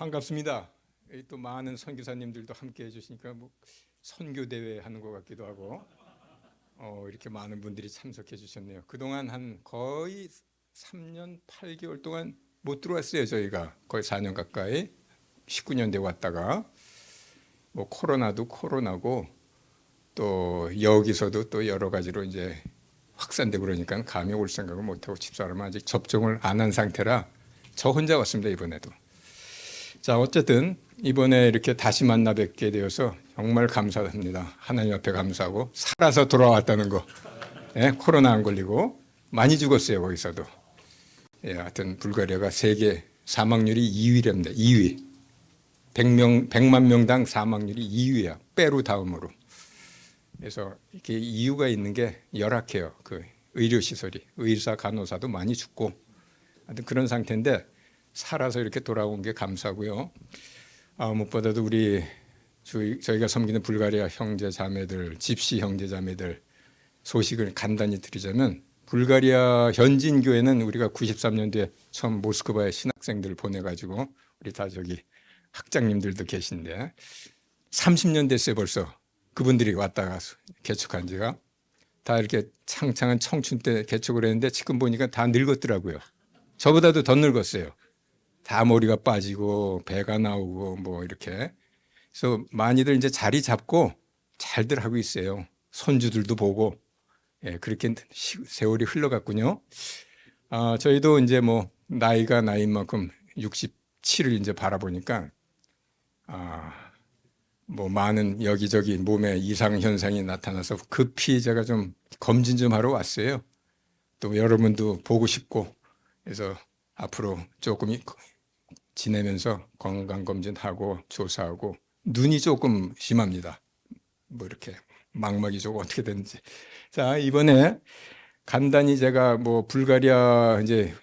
반갑습니다. 또 많은 선교사님들도 함께 해주시니까 뭐 선교 대회 하는 것 같기도 하고 어, 이렇게 많은 분들이 참석해 주셨네요. 그동안 한 거의 3년 8개월 동안 못 들어왔어요. 저희가 거의 4년 가까이 19년 대 왔다가 뭐 코로나도 코로나고 또 여기서도 또 여러 가지로 이제 확산되고 그러니까 감이 올 생각을 못하고 집사람은 아직 접종을 안 한 상태라 저 혼자 왔습니다 이번에도. 자 어쨌든 이번에 이렇게 다시 만나 뵙게 되어서 정말 감사합니다. 하나님 앞에 감사하고 살아서 돌아왔다는 거. 예, 코로나 안 걸리고 많이 죽었어요 거기서도. 예, 하여튼 불가리아가 세계 사망률이 2위랍니다. 2위. 100명 100만 명당 사망률이 2위야. 페루 다음으로. 그래서 이렇게 이유가 있는 게 열악해요. 그 의료 시설이 의사 간호사도 많이 죽고 하여튼 그런 상태인데 살아서 이렇게 돌아온 게 감사고요. 아, 무엇보다도 우리 저희, 저희가 섬기는 불가리아 형제 자매들, 집시 형제 자매들 소식을 간단히 드리자면 불가리아 현진 교회는 우리가 93년도에 처음 모스크바에 신학생들 보내가지고 우리 다 저기 학장님들도 계신데 30년 됐어요 벌써 그분들이 왔다가 개척한 지가 다 이렇게 창창한 청춘 때 개척을 했는데 지금 보니까 다 늙었더라고요. 저보다도 더 늙었어요. 다 머리가 빠지고 배가 나오고 뭐 이렇게 그래서 많이들 이제 자리 잡고 잘들 하고 있어요. 손주들도 보고 예, 그렇게 시- 세월이 흘러갔군요. 아, 저희도 이제 뭐 나이가 나이인 만큼 67을 이제 바라보니까 아, 뭐 많은 여기저기 몸에 이상 현상이 나타나서 급히 제가 좀 검진 좀 하러 왔어요. 또 여러분도 보고 싶고 그래서 앞으로 조금 이- 지내면서 건강 검진하고 조사하고 눈이 조금 심합니다. 뭐 이렇게 망막이 조금 어떻게 되는지. 자 이번에 간단히 제가 뭐 불가리아 이제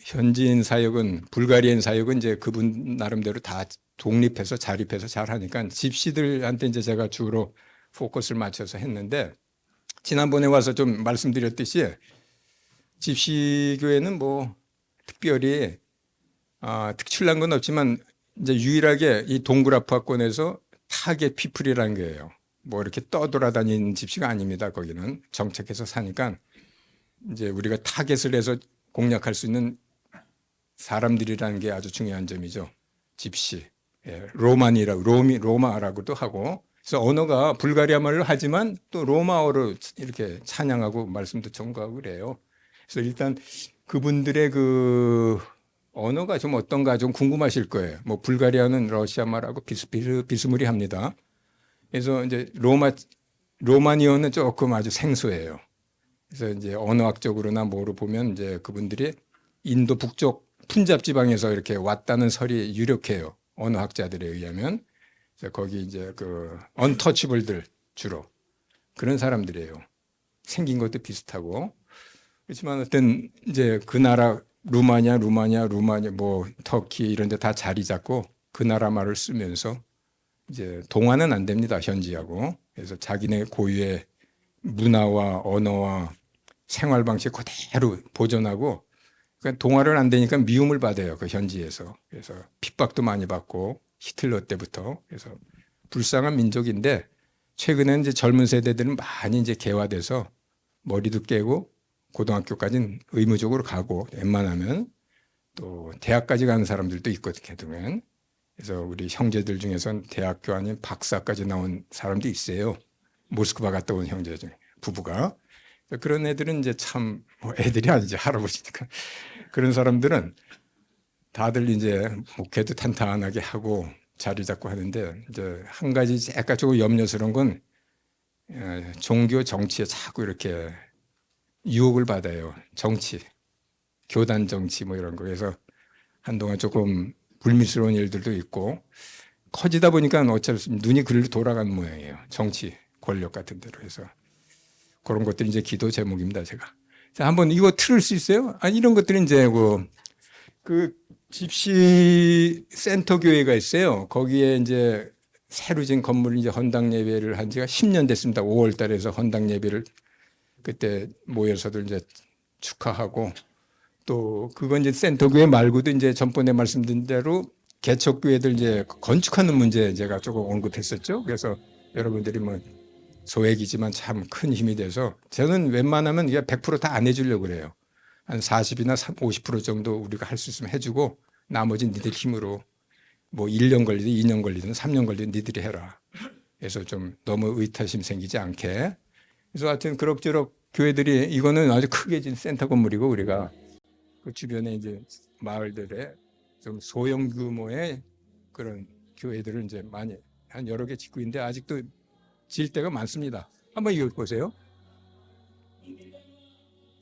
현지인 사역은 불가리안 사역은 이제 그분 나름대로 다 독립해서 자립해서 잘 하니까 집시들한테 이제 제가 주로 포커스를 맞춰서 했는데 지난번에 와서 좀 말씀드렸듯이 집시 교회는 뭐 특별히 아, 특출난 건 없지만 이제 유일하게 이 동굴 아파권에서 타겟 피플이라는 거예요. 뭐 이렇게 떠돌아다니는 집시가 아닙니다. 거기는 정착해서 사니까 이제 우리가 타겟을 해서 공략할 수 있는 사람들이라는 게 아주 중요한 점이죠. 집시, 예, 로마니라고 로미 로마라고도 하고 그래서 언어가 불가리아 말을 하지만 또 로마어로 이렇게 찬양하고 말씀도 전가하고 그래요. 그래서 일단 그분들의 그 언어가 좀 어떤가 좀 궁금하실 거예요. 뭐 불가리아는 러시아 말하고 비스, 비스무리합니다. 그래서 이제 로마 로마니어는 조금 아주 생소해요. 그래서 이제 언어학적으로나 뭐로 보면 이제 그분들이 인도 북쪽 푼잡 지방에서 이렇게 왔다는 설이 유력해요. 언어학자들에 의하면 거기 이제 그 언터치블들 주로 그런 사람들이에요. 생긴 것도 비슷하고 그렇지만 어떤 이제 그 나라 루마니아, 루마니아, 루마니아 뭐 터키 이런 데 다 자리 잡고 그 나라 말을 쓰면서 이제 동화는 안 됩니다. 현지하고. 그래서 자기네 고유의 문화와 언어와 생활 방식 그대로 보존하고 그러니까 동화를 안 되니까 미움을 받아요. 그 현지에서. 그래서 핍박도 많이 받고 히틀러 때부터. 그래서 불쌍한 민족인데 최근에 이제 젊은 세대들은 많이 이제 개화돼서 머리도 깨고 고등학교까지는 의무적으로 가고 웬만하면 또 대학까지 가는 사람들도 있거든요. 그래서 우리 형제들 중에선 대학교 아닌 박사까지 나온 사람도 있어요. 모스크바 갔다 온 형제 중에 부부가 그런 애들은 이제 참 뭐 애들이 아니지 할아버지니까 그런 사람들은 다들 이제 목회도 탄탄하게 하고 자리 잡고 하는데 이제 한 가지 약간 조금 염려스러운 건 에, 종교 정치에 자꾸 이렇게 유혹을 받아요. 정치, 교단 정치 뭐 이런 거. 그래서 한동안 조금 불미스러운 일들도 있고 커지다 보니까 어쩔 수 눈이 그리로 돌아가는 모양이에요. 정치, 권력 같은 데로 해서 그런 것들이 이제 기도 제목입니다. 제가 자 한번 이거 틀을 수 있어요? 아 이런 것들은 이제 그, 그 집시 센터 교회가 있어요. 거기에 이제 새로 진 건물 이제 헌당 예배를 한 지가 10년 됐습니다. 5월 달에서 헌당 예배를 그때 모여서도 이제 축하하고 또 그건 이제 센터 교회 말고도 이제 전번에 말씀드린 대로 개척교회들 이제 건축하는 문제 제가 조금 언급했었죠. 그래서 여러분들이 뭐 소액이지만 참 큰 힘이 돼서 저는 웬만하면 이게 100%다 안 해주려고 그래요. 한 40이나 50% 정도 우리가 할 수 있으면 해주고 나머지 니들 힘으로 뭐 1년 걸리든 2년 걸리든 3년 걸리든 니들이 해라. 그래서 좀 너무 의타심 생기지 않게. 그래서 하여튼 그럭저럭 교회들이 이거는 아주 크게 진 센터 건물이고 우리가 그 주변에 이제 마을들에 좀 소형 규모의 그런 교회들을 이제 많이 한 여러 개 짓고 있는데 아직도 질 때가 많습니다. 한번 이거 보세요.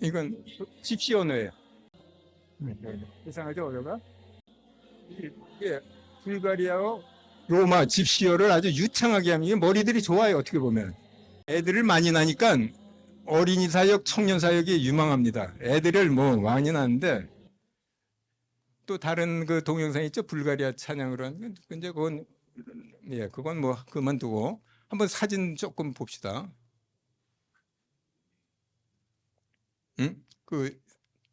이건 집시 언어예요. 이상하죠, 언어가? 이게 불가리아어 로마 집시어를 아주 유창하게 하면 이게 머리들이 좋아요, 어떻게 보면. 애들을 많이 나니까 어린이 사역, 청년 사역이 유망합니다. 애들을 뭐 많이 나는데 또 다른 그 동영상 있죠? 불가리아 찬양으로 거. 근데 그건 예, 그건 뭐 그만두고 한번 사진 조금 봅시다. 응? 그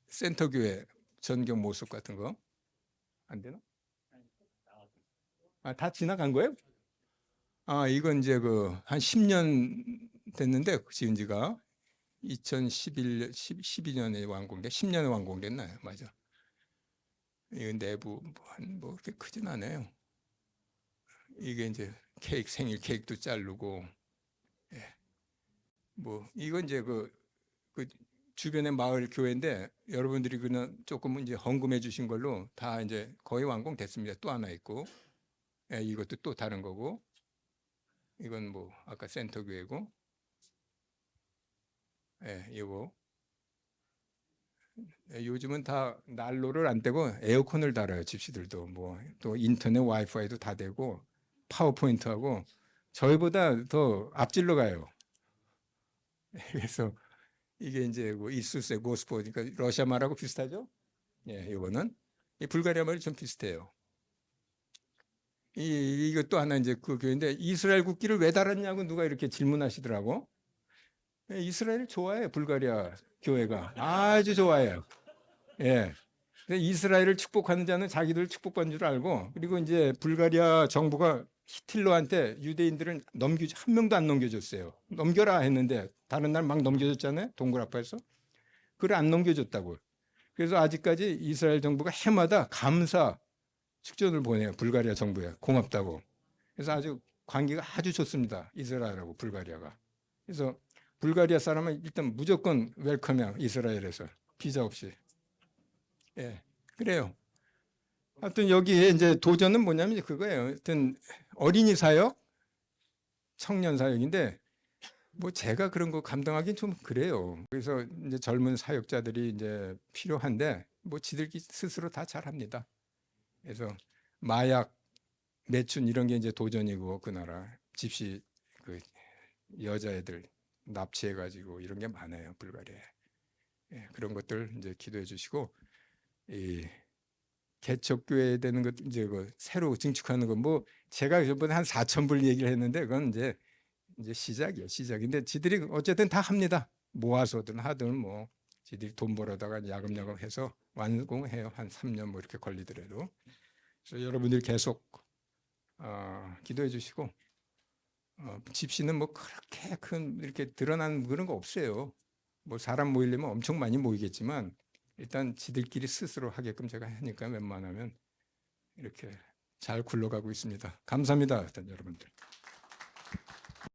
센터 교회 전경 모습 같은 거 안 되나? 아, 다 지나간 거예요? 아, 이건 이제 그 한 10년 됐는데 지은 지가 2011년 12년에 완공돼 10년에 완공됐나요? 맞아. 이 내부 뭐한뭐 그렇게 크진 않아요. 이게 이제 케이크 생일 케이크도 자르고 예. 뭐 이건 이제 그, 그 주변의 마을 교회인데 여러분들이 그냥 조금 이제 헌금해 주신 걸로 다 이제 거의 완공됐습니다. 또 하나 있고 예, 이것도 또 다른 거고 이건 뭐 아까 센터 교회고 예, 이거 예, 요즘은 다 난로를 안 떼고 에어컨을 달아요 집시들도 뭐 또 인터넷 와이파이도 다 되고 파워포인트하고 저희보다 더 앞질러 가요. 그래서 이게 이제 뭐 이수세 고스포 그러니까 러시아 말하고 비슷하죠? 예, 이거는 이 불가리아 말이 좀 비슷해요. 이 이것도 하나 이제 그 교회인데 이스라엘 국기를 왜 달았냐고 누가 이렇게 질문하시더라고. 예, 이스라엘 좋아해요 불가리아 교회가 아주 좋아해요. 예. 근데 이스라엘을 축복하는 자는 자기들 축복받는 줄 알고 그리고 이제 불가리아 정부가 히틀러한테 유대인들은 넘기지 한 명도 안 넘겨줬어요. 넘겨라 했는데 다른 날 막 넘겨줬잖아요. 동굴 앞에서 그걸 안 넘겨줬다고. 그래서 아직까지 이스라엘 정부가 해마다 감사 축전을 보내요. 불가리아 정부에 고맙다고. 그래서 아주 관계가 아주 좋습니다. 이스라엘하고 불가리아가. 그래서 불가리아 사람은 일단 무조건 웰컴해요. 이스라엘에서 비자 없이. 예, 그래요. 하여튼 여기에 이제 도전은 뭐냐면 그거예요. 하여튼 어린이 사역, 청년 사역인데 뭐 제가 그런 거 감당하기는 좀 그래요. 그래서 이제 젊은 사역자들이 이제 필요한데 뭐 지들끼 스스로 다 잘합니다. 그래서 마약, 매춘 이런 게 이제 도전이고 그 나라 집시 그 여자애들 납치해 가지고 이런 게 많아요 불가리아에. 예, 그런 것들 이제 기도해 주시고 이 개척교회 되는 것 이제 그 새로 증축하는 건 뭐 제가 저번에 한 4천 불 얘기를 했는데 그건 이제 이제 시작이에요 시작인데 지들이 어쨌든 다 합니다 모아서든 하든 뭐 지들이 돈 벌어다가 야금야금 해서 완공해요 한 3년 뭐 이렇게 걸리더라도 그래서 여러분들이 계속 어, 기도해 주시고 어, 집시는 뭐 그렇게 큰 이렇게 드러난 그런 거 없어요 뭐 사람 모이려면 엄청 많이 모이겠지만 일단 지들끼리 스스로 하게끔 제가 하니까 웬만하면 이렇게 잘 굴러가고 있습니다. 감사합니다. 일단 여러분들.